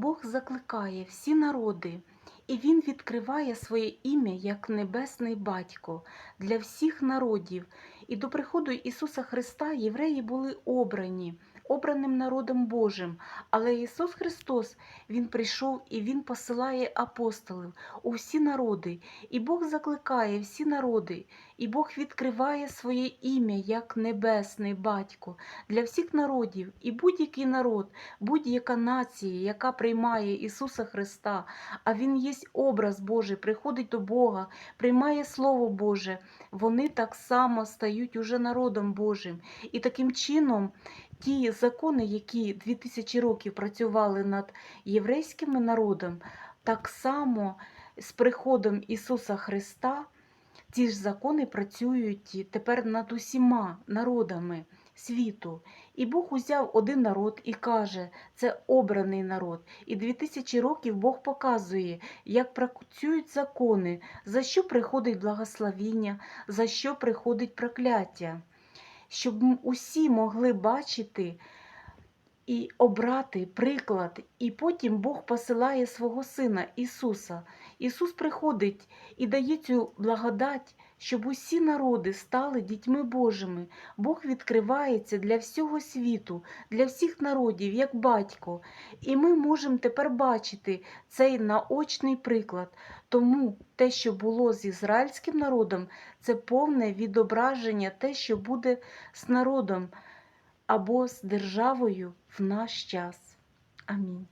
Бог закликає всі народи, і Він відкриває своє ім'я як Небесний Батько для всіх народів. І до приходу Ісуса Христа євреї були обрані, обраним народом Божим. Але Ісус Христос, Він прийшов і Він посилає апостолів у всі народи. І Бог закликає всі народи, і Бог відкриває своє ім'я як Небесний Батько для всіх народів. І будь-який народ, будь-яка нація, яка приймає Ісуса Христа, а Він є образ Божий, приходить до Бога, приймає Слово Боже, вони так само стають уже народом Божим. І таким чином ті закони, які 2000 років працювали над єврейським народом, так само з приходом Ісуса Христа ці ж закони працюють тепер над усіма народами світу. І Бог узяв один народ і каже, це обраний народ. І 2000 років Бог показує, як працюють закони, за що приходить благословіння, за що приходить прокляття. Щоб усі могли бачити і обрати приклад, і потім Бог посилає свого Сина Ісуса. Ісус приходить і дає цю благодать, щоб усі народи стали дітьми Божими. Бог відкривається для всього світу, для всіх народів, як батько. І ми можемо тепер бачити цей наочний приклад. Тому те, що було з ізраїльським народом, це повне відображення те, що буде з народом або з державою в наш час. Амінь.